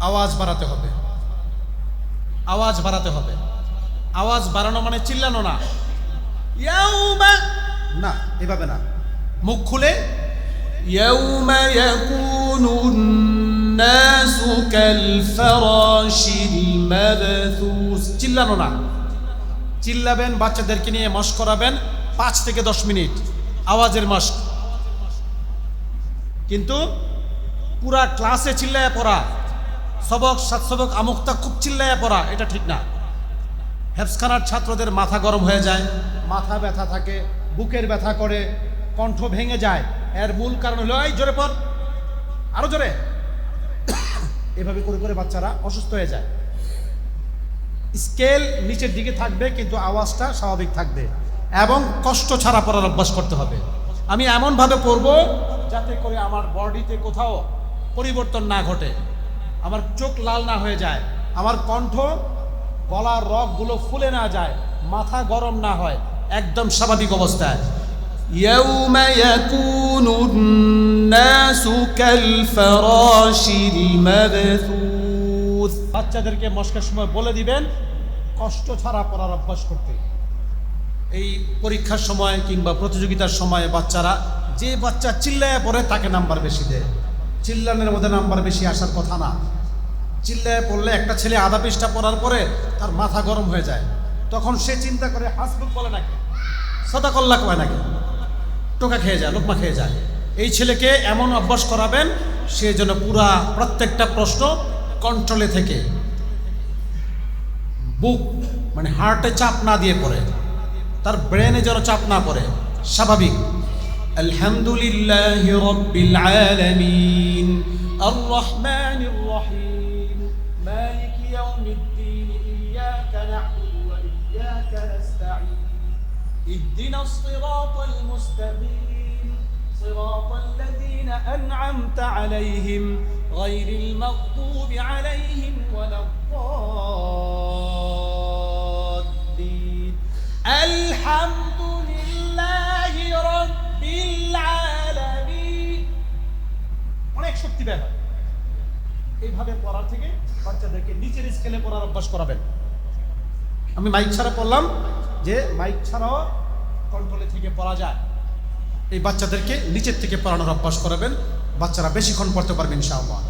আওয়াজ বাড়াতে হবে আওয়াজ বাড়াতে হবে আওয়াজ বাড়ানো মানে চিল্লানো না ইয়াউমা না এভাবে না মুখ খুলে يوم يكون الناس كالفراش المبثوث চিল্লানো না চিল্লাবেন বাচ্চাদেরকে নিয়ে মস্ক করাবেন পাঁচ থেকে দশ মিনিট আওয়াজের মস্ক কিন্তু পুরা ক্লাসে চিল্লায় পড়া সবক, সাত সবক আমুকতা খুব চিল্লাইয়া পড়া, এটা ঠিক না। হেফসখানার ছাত্রদের মাথা গরম হয়ে যায়, মাথা ব্যথা থাকে, বুকের ব্যথা করে, কণ্ঠ ভেঙে যায়। এর মূল কারণ হলো, এই জোরে পর আরও জোরে। এভাবে করে করে বাচ্চারা অসুস্থ হয়ে যায়। স্কেল নিচের দিকে থাকবে, কিন্তু আওয়াজটা স্বাভাবিক থাকবে। এবং কষ্ট ছাড়া পড়ার অভ্যাস করতে হবে। আমি এমনভাবে পড়ব যাতে করে আমার বডিতে কোথাও পরিবর্তন না ঘটে। আমার চোখ লাল না হয়ে যায় আমার কণ্ঠ গলার রগগুলো ফুলে না যায় মাথা গরম না হয় একদম স্বাভাবিক অবস্থায় يوم يكون الناس كالفراش المبثوث বাচ্চাদেরকে মস্কার সময় বলে দিবেন কষ্ট ছাড়া পড়ার অভ্যাস করতে এই পরীক্ষার সময় কিংবা প্রতিযোগিতার সময় বাচ্চারা যে বাচ্চা চিল্লায় পড়ে তাকে নাম্বার বেশি দেয় চিল্লানের মধ্যে নাম্বার বেশি আসার কথা না। চিল্লায় পড়লে একটা ছেলে আধা পৃষ্ঠা পড়ার পরে তার মাথা গরম হয়ে যায়। তখন সে চিন্তা করে, হাসবুক বলে নাকি? সদাকল্লা কয় নাকি? টোকা খেয়ে যায়, লোকমা খেয়ে যায়। এই ছেলেকে এমন অভ্যাস করাবেন, সে যেন পুরা প্রত্যেকটা প্রশ্ন কন্ট্রোলে থেকে বুক মানে হার্টে চাপ না দিয়ে পড়ে। তার ব্রেনে যেন চাপ না পড়ে। স্বাভাবিক। الحمد لله رب العالمين. الرحمن الرحيم. مالك يوم الدين إياك نعبد وإياك نستعين. اهدنا الصراط المستقيم. صراط الذين أنعمت عليهم غير المغضوب عليهم ولا الضالين. الحمد ব্যয় হয় এইভাবে পড়ার থেকে বাচ্চাদেরকে নিচের স্কেলে পড়ার অভ্যাস করাবেন। আমি মাইক ছাড়া পড়লাম যে মাইক ছাড়াও কন্ট্রোলে থেকে পড়া যায়। এই বাচ্চাদেরকে নিচের থেকে পড়ানোর অভ্যাস করাবেন। বাচ্চারা বেশিক্ষণ পড়তে পারবেন ইনশাআল্লাহ।